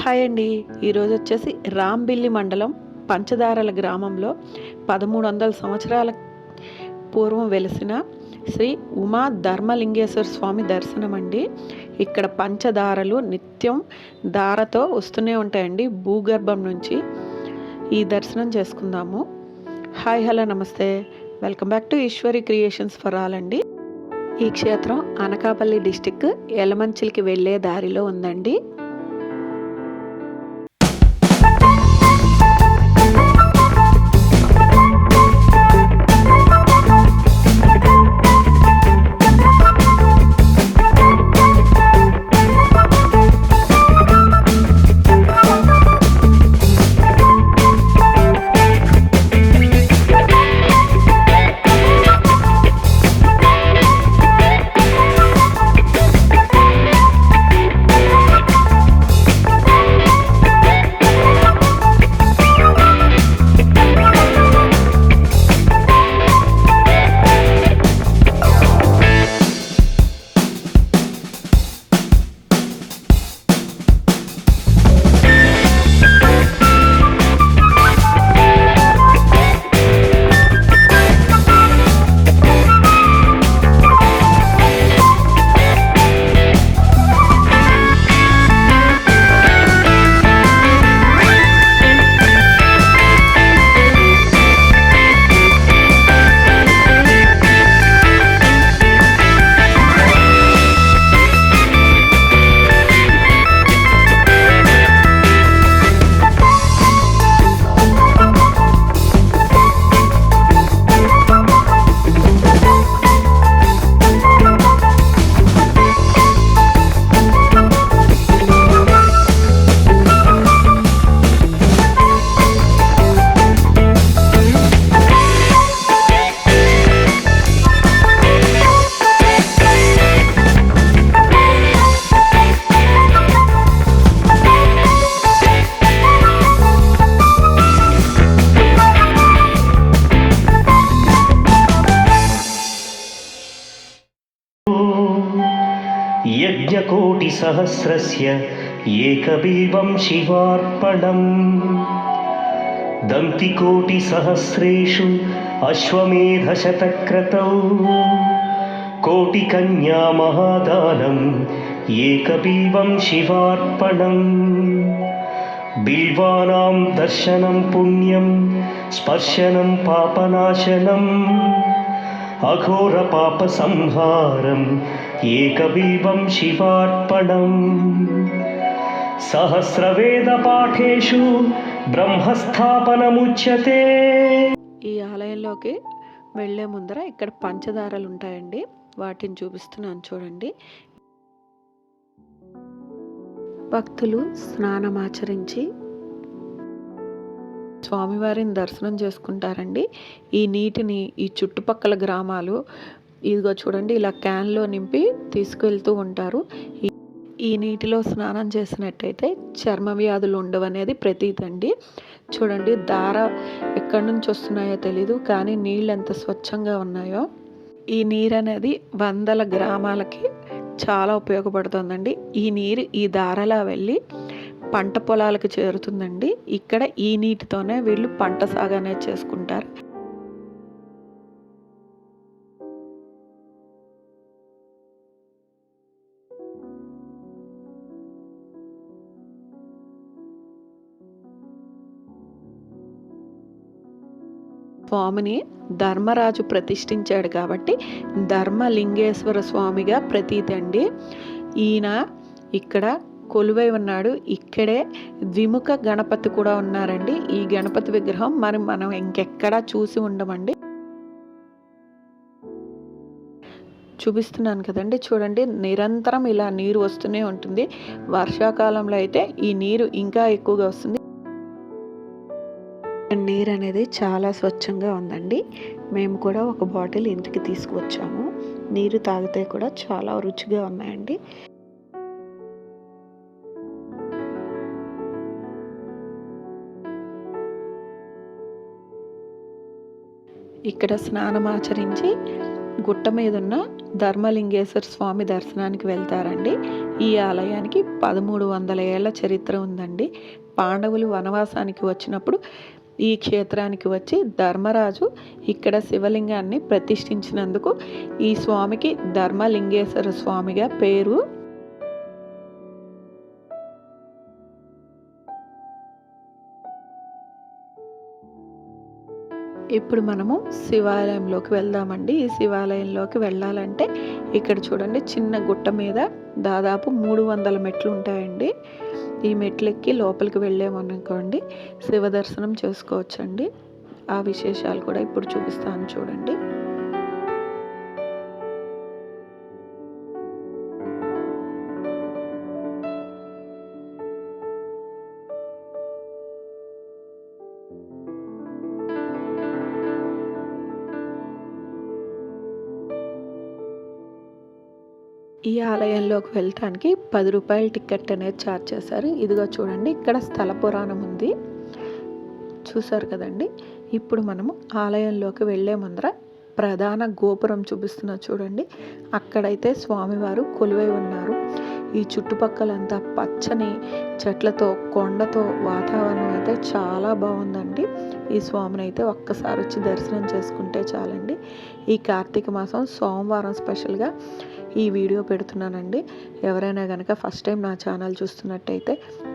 Hi అండి. ఈరోజు వచ్చేసి రాంబిల్లి మండలం పంచదారల గ్రామంలో పదమూడు వందల సంవత్సరాల పూర్వం వెలిసిన శ్రీ ఉమా ధర్మలింగేశ్వర స్వామి దర్శనం అండి. ఇక్కడ పంచదారలు నిత్యం దారతో వస్తూనే ఉంటాయండి. భూగర్భం నుంచి ఈ దర్శనం చేసుకుందాము. హాయ్ హలో నమస్తే. Welcome back to Eswari creations for all అండి. ఈ క్షేత్రం అనకాపల్లి డిస్టిక్ ఎలమంచిలికి వెళ్ళే దారిలో ఉందండి. यज्ञकोटिसहस्रस्य एकबिल्वं शिवार्पणम्। दन्तिकोटिसहस्रेषु अश्वमेधशतक्रतौ कोटिकन्या महादानम् एकबिल्वं शिवार्पणम्। बिल्वानां दर्शनं पुण्यं स्पर्शनं पापनाशनम्। अघोरपापसंहारम् ఏకబీవం శివార్పణం. సహస్రవేదపాఠేషు బ్రహ్మస్థాపనముచ్యతే. ఈ ఆలయంలోకి వెళ్ళే ముందర ఇక్కడ పంచదారలు ఉంటాయండి. వాటిని చూపిస్తున్నాను చూడండి. భక్తులు స్నానమాచరించి స్వామివారిని దర్శనం చేసుకుంటారండి. ఈ నీటిని ఈ చుట్టుపక్కల గ్రామాలు ఇదిగో చూడండి ఇలా క్యాన్లో నింపి తీసుకెళ్తూ ఉంటారు. ఈ- నీటిలో స్నానం చేసినట్టయితే చర్మ వ్యాధులు ఉండవనేది ప్రతీతి చూడండి దార ఎక్కడి నుంచి వస్తున్నాయో తెలీదు కానీ నీళ్ళు ఎంత స్వచ్ఛంగా ఉన్నాయో. ఈ నీరు అనేది వందల గ్రామాలకి చాలా ఉపయోగపడుతుందండి. ఈ నీరు ఈ దారలా వెళ్ళి పంట పొలాలకు చేరుతుందండి. ఇక్కడ ఈ నీటితోనే వీళ్ళు పంట సాగు అనేది చేసుకుంటారు. స్వామిని ధర్మరాజు ప్రతిష్ఠించాడు కాబట్టి ధర్మలింగేశ్వర స్వామిగా ప్రతీతి అండి. ఈయన ఇక్కడ కొలువై ఉన్నాడు. ఇక్కడే ద్విముఖ గణపతి కూడా ఉన్నారండి. ఈ గణపతి విగ్రహం మరి మనం ఇంకెక్కడా చూసి ఉండమండి. చూపిస్తున్నాను కదండి. చూడండి నిరంతరం ఇలా నీరు వస్తూనే ఉంటుంది. వర్షాకాలంలో అయితే ఈ నీరు ఇంకా ఎక్కువగా వస్తుంది. నీరు అనేది చాలా స్వచ్ఛంగా ఉందండి. మేము కూడా ఒక బాటిల్ ఇంటికి తీసుకువచ్చాము. నీరు తాగితే కూడా చాలా రుచిగా ఉన్నాయండి. ఇక్కడ స్నానం ఆచరించి గుట్ట మీద ఉన్న ధర్మలింగేశ్వర స్వామి దర్శనానికి వెళ్తారండి. ఈ ఆలయానికి పదమూడు వందల ఏళ్ళ చరిత్ర ఉందండి. పాండవులు వనవాసానికి వచ్చినప్పుడు ఈ క్షేత్రానికి వచ్చి ధర్మరాజు ఇక్కడ శివలింగాన్ని ప్రతిష్ఠించినందుకు ఈ స్వామికి ధర్మలింగేశ్వర స్వామిగా పేరు. ఇప్పుడు మనము శివాలయంలోకి వెళ్దామండి. ఈ శివాలయంలోకి వెళ్ళాలంటే ఇక్కడ చూడండి చిన్న గుట్ట మీద దాదాపు మూడు వందల మెట్లు ఉంటాయండి. ఈ మెట్లెక్కి లోపలికి వెళ్ళామనుకోండి శివ దర్శనం చేసుకోవచ్చండి. ఆ విశేషాలు కూడా ఇప్పుడు చూపిస్తాను చూడండి. ఈ ఆలయంలోకి వెళ్ళటానికి పది రూపాయల టికెట్ అనేది ఛార్జ్ చేశారు. ఇదిగో చూడండి ఇక్కడ స్థల పురాణం ఉంది. చూసారు కదండి? ఇప్పుడు మనము ఆలయంలోకి వెళ్ళే ముందర ప్రధాన గోపురం చూపిస్తున్నా చూడండి. అక్కడైతే స్వామివారు కొలువై ఉన్నారు. ఈ చుట్టుపక్కలంతా పచ్చని చెట్లతో కొండతో వాతావరణం అయితే చాలా బాగుందండి. ఈ స్వామిని అయితే ఒక్కసారి వచ్చి దర్శనం చేసుకుంటే చాలండి. ఈ కార్తీక మాసం సోమవారం స్పెషల్గా ఈ వీడియో పెడుతున్నానండి. ఎవరైనా కనుక ఫస్ట్ టైం నా ఛానల్ చూస్తున్నట్టయితే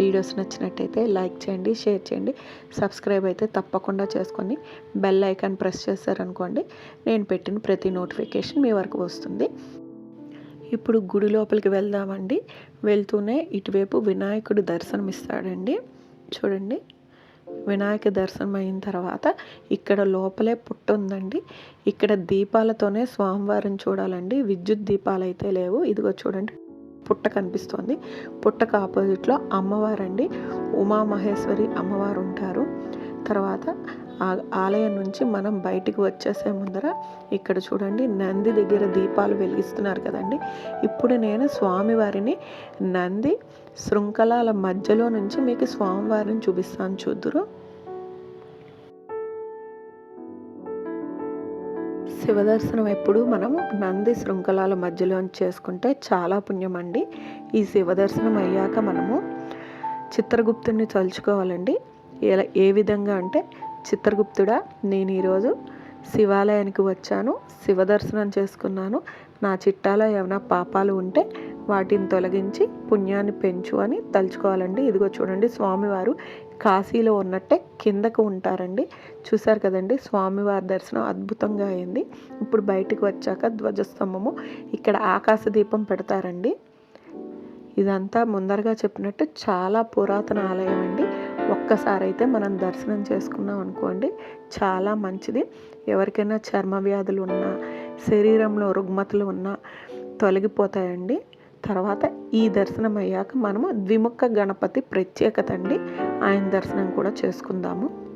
వీడియోస్ నచ్చినట్టయితే లైక్ చేయండి షేర్ చేయండి. సబ్స్క్రైబ్ అయితే తప్పకుండా చేసుకొని బెల్ ఐకాన్ ప్రెస్ చేశారనుకోండి నేను పెట్టిన ప్రతి నోటిఫికేషన్ మీ వరకు వస్తుంది. ఇప్పుడు గుడి లోపలికి వెళ్దామండి. వెళ్తూనే ఇటువైపు వినాయకుడు దర్శనం ఇస్తాడండి చూడండి. వినాయక దర్శనం అయిన తర్వాత ఇక్కడ లోపలే పుట్ట ఉందండి. ఇక్కడ దీపాలతోనే స్వామివారిని చూడాలండి. విద్యుత్ దీపాలు అయితే లేవు. ఇదిగో చూడండి పుట్ట కనిపిస్తోంది. పుట్టకు ఆపోజిట్లో అమ్మవారండి. ఉమామహేశ్వరి అమ్మవారు ఉంటారు. తర్వాత ఆలయం నుంచి మనం బయటికి వచ్చేసే ముందర ఇక్కడ చూడండి నంది దగ్గర దీపాలు వెలిగిస్తున్నారు కదండి. ఇప్పుడు నేను స్వామివారిని నంది శృంఖలాల మధ్యలో నుంచి మీకు స్వామివారిని చూపిస్తాను. చూద్దురు. శివదర్శనం ఎప్పుడు మనం నంది శృంఖలాల మధ్యలో చేసుకుంటే చాలా పుణ్యం అండి ఈ శివదర్శనం అయ్యాక మనము చిత్రగుప్తుని తలుచుకోవాలండి. ఎలా ఏ విధంగా అంటే చిత్రగుప్తుడా. నేను ఈరోజు శివాలయానికి వచ్చాను. శివ దర్శనం చేసుకున్నాను. నా చిట్టాలో ఏమైనా పాపాలు ఉంటే వాటిని తొలగించి పుణ్యాన్ని పెంచు అని తలుచుకోవాలండి. ఇదిగో చూడండి స్వామివారు కాశీలో ఉన్నట్టే కిందకు ఉంటారండి. చూశారు కదండి స్వామివారి దర్శనం అద్భుతంగా అయింది. ఇప్పుడు బయటకు వచ్చాక ధ్వజస్తంభము ఇక్కడ ఆకాశ దీపం పెడతారండి. ఇదంతా ముందరగా చెప్పినట్టు చాలా పురాతన ఆలయం అండి ఒక్కసారైతే మనం దర్శనం చేసుకున్నాం అనుకోండి చాలా మంచిది. ఎవరికైనా చర్మ వ్యాధులు ఉన్నా శరీరంలో రుగ్మతలు ఉన్నా తొలగిపోతాయండి. తర్వాత ఈ దర్శనం అయ్యాక మనము ద్విముఖ గణపతి ప్రత్యేకత అండి. ఆయన దర్శనం కూడా చేసుకుందాము.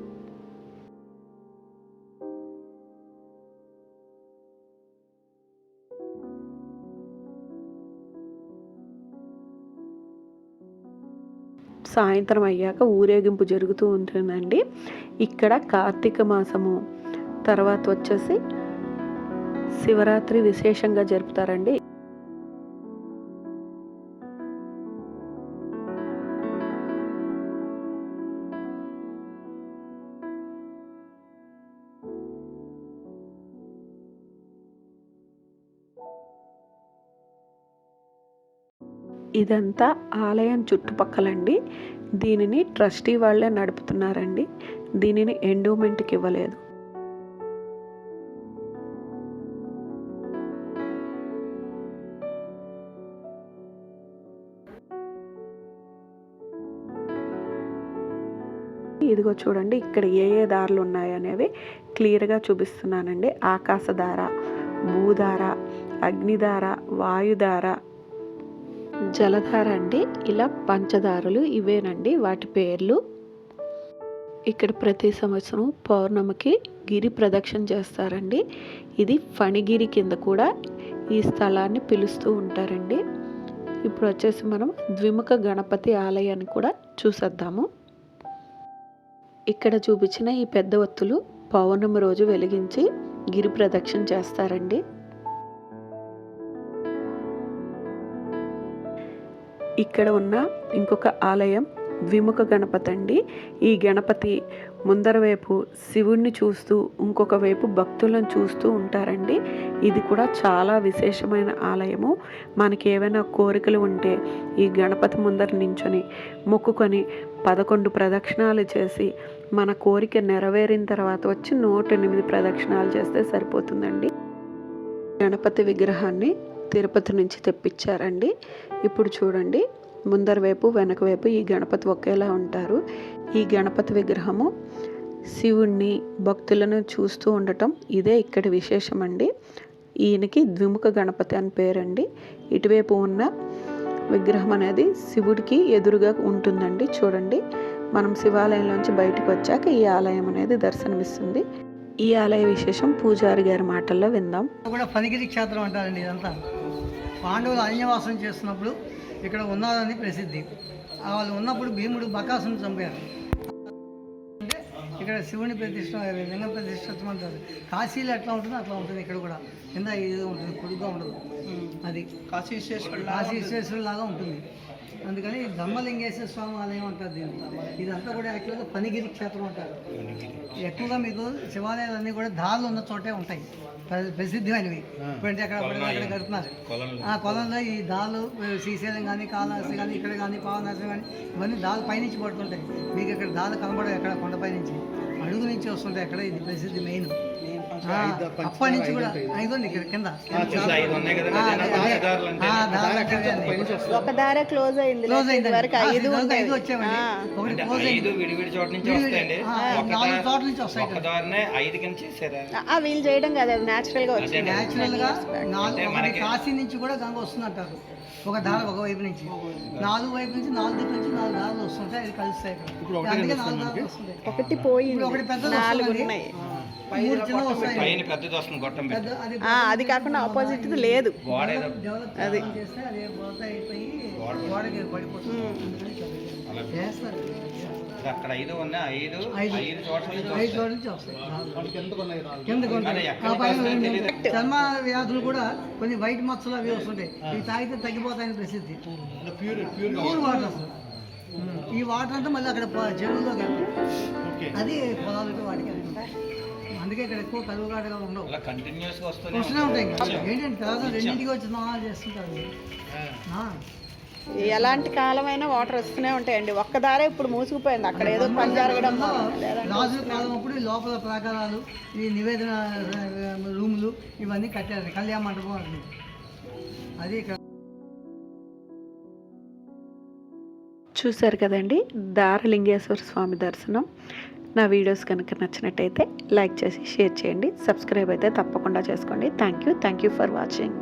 సాయంత్రం అయ్యాక ఊరేగింపు జరుగుతూ ఉంటుందండి. ఇక్కడ కార్తీక మాసము తర్వాత వచ్చేసి శివరాత్రి విశేషంగా జరుపుతారండి. ఇదంతా ఆలయం చుట్టుపక్కలండి. దీనిని ట్రస్టీ వాళ్ళే నడుపుతున్నారండి. దీనిని ఎండోమెంట్కి ఇవ్వలేదు. ఇదిగో చూడండి ఇక్కడ ఏ ఏ దారులు ఉన్నాయనేవి క్లియర్గా చూపిస్తున్నానండి. ఆకాశధార భూధార అగ్నిధార వాయుధార జలధార అండి. ఇలా పంచదారులు ఇవేనండి. వాటి పేర్లు. ఇక్కడ ప్రతి సంవత్సరం పౌర్ణమికి గిరి ప్రదక్షిణ చేస్తారండి. ఇది ఫణిగిరి కింద కూడా ఈ స్థలాన్ని పిలుస్తూ ఉంటారండి. ఇప్పుడు వచ్చేసి మనం ద్విముఖ గణపతి ఆలయాన్ని కూడా చూసేద్దాము. ఇక్కడ చూపించిన ఈ పెద్ద ఒత్తులు పౌర్ణమి రోజు వెలిగించి గిరి ప్రదక్షిణ చేస్తారండి. ఇక్కడ ఉన్న ఇంకొక ఆలయం విముఖ గణపతి అండి. ఈ గణపతి ముందర వైపు శివుణ్ణి చూస్తూ ఇంకొక వైపు భక్తులను చూస్తూ ఉంటారండి. ఇది కూడా చాలా విశేషమైన ఆలయము. మనకి ఏవైనా కోరికలు ఉంటే ఈ గణపతి ముందర నించొని మొక్కుకొని పదకొండు ప్రదక్షిణాలు చేసి మన కోరిక నెరవేరిన తర్వాత వచ్చి నూట ఎనిమిది ప్రదక్షిణాలు చేస్తే సరిపోతుందండి. గణపతి విగ్రహాన్ని తిరుపతి నుంచి తెప్పించారండి. ఇప్పుడు చూడండి ముందర వైపు వెనక వైపు ఈ గణపతి ఒకేలా ఉంటారు. ఈ గణపతి విగ్రహము శివుణ్ణి భక్తులను చూస్తూ ఉండటం ఇదే ఇక్కడి విశేషం అండి ఈయనకి ద్విముఖ గణపతి అని పేరండి. ఇటువైపు ఉన్న విగ్రహం అనేది శివుడికి ఎదురుగా ఉంటుందండి. చూడండి మనం శివాలయంలోంచి బయటకు వచ్చాక ఈ ఆలయం అనేది దర్శనమిస్తుంది. ఈ ఆలయ విశేషం పూజారి గారి మాటల్లో విందాం. కూడా పనిగిరి క్షేత్రం అంటారండి ఇదంతా. పాండవులు అరణ్యవాసం చేస్తున్నప్పుడు ఇక్కడ ఉన్నారని ప్రసిద్ధి. వాళ్ళు ఉన్నప్పుడు భీముడు బకాసుని చంపారు. అంటే ఇక్కడ శివుని ప్రతిష్ట లింగ ప్రతిష్ఠితం అంటారు. కాశీలో ఎట్లా ఉంటుందో అట్లా ఉంటుంది ఇక్కడ కూడా. కింద ఇది ఉంటుంది పొడుగ్గా ఉండదు. అది. కాశీ కాశీ విశ్వేశ్వరుడు లాగా ఉంటుంది. అందుకని ధర్మలింగేశ్వర స్వామి ఆలయం అంటారు దీన్ని. ఇదంతా కూడా యాక్చువల్గా పనిగిరి క్షేత్రం అంటారు. ఎక్కువగా మీకు శివాలయాలన్నీ కూడా దారులు ఉన్న చోటే ఉంటాయి. ప్ర- ప్రసిద్ధమైనవి. ఇప్పుడంటే అక్కడ అక్కడ కడుతున్నారు. ఆ కొలంలో ఈ దాలు శ్రీశైలం కానీ కాళహస్తి కానీ ఇక్కడ కానీ పావనాశం కానీ ఇవన్నీ దాలు పైనుంచి పడుతుంటాయి. మీకు ఇక్కడ దాలు కనబడవు ఎక్కడ కొండపై నుంచి అడుగు నుంచి వస్తుంటాయి అక్కడ. ఇది ప్రసిద్ధి మెయిన్. అప్పటి నుంచి కూడా ఐదు ఇక్కడ కింద. ఒక దారే క్లోజ్ అయింది క్లోజ్ అయింది. వరకు ఐదు ఐదు. ఒకటి క్లోజ్ ఐదు అయింది విడివిడి చోట నుంచి. వస్తాయండి? నాలుగు చోట్ల నుంచి వస్తాయి ఒక. దారినే ఐదు కింద చేశారా ఆ, వీళ్ళు చేయడం కదా అది న్యాచురల్గా వచ్చింది. గా నాలుగు కాశీ నుంచి కూడా గంగ వస్తుంది అంటారు ఒక దారి ఒక వైపు నుంచి. నాలుగు వైపు నుంచి నాలుగు దిక్కు నుంచి నాలుగు దారులు వస్తుంటాయి. అది కలుస్తాయి అందుకే నాలుగు దారులు వస్తుంటాయి. ఒకటి పోయింది. ఇప్పుడు ఒకటి పెద్దది నాలుగు. ఉన్నాయి. పైన పెద్దది వస్తుంది గొట్టం అది ఆ, అది కాకుండా ఆపోజిట్ లేదు. అది. అక్కడ ఐదు ఉన్నాయి ఐదు ఐదు. చోట్ల. చర్మ వ్యాధులు కూడా కొన్ని వైట్ మచ్చలు అవి వస్తుంటాయి. ఇవి తాగితే తగ్గిపోతాయని ప్రసిద్ధి. Pure water. అసలు. ఈ వాటర్ అంతా మళ్ళీ అక్కడ చెరువులో కలిపి అది పొలాలకి వాటికి. అందుకే ఇక్కడ ఎక్కువ కరువుగాటగా ఉండవు. అలా కంటిన్యూస్గా వస్తూనే వస్తూనే ఉంటాయి ఇంకా. ఏంటంటే తర్వాత రెండింటికి వచ్చి స్నానాలు చేస్తుంటారు ఆ. ఎలాంటి కాలమైనా వాటర్ వస్తూనే ఉంటాయండి. ఒక్క దారే ఇప్పుడు మూసుకుపోయింది. అక్కడ ఏదో పని జరగడం వల్ల. లేదంటే రాజుల కాలం అప్పుడు ఈ లోపల ప్రాకారాలు ఈ నివేదన ఆ, రూములు ఇవన్నీ కట్టారు కళ్యాణ మండపం అంటుంది అది ఇక్కడ చూశారు కదండి దారలింగేశ్వర స్వామి దర్శనం. నా వీడియోస్ కనుక నచ్చినట్టయితే లైక్ చేసి షేర్ చేయండి. సబ్స్క్రైబ్ అయితే తప్పకుండా చేసుకోండి. Thank you. Thank you for watching.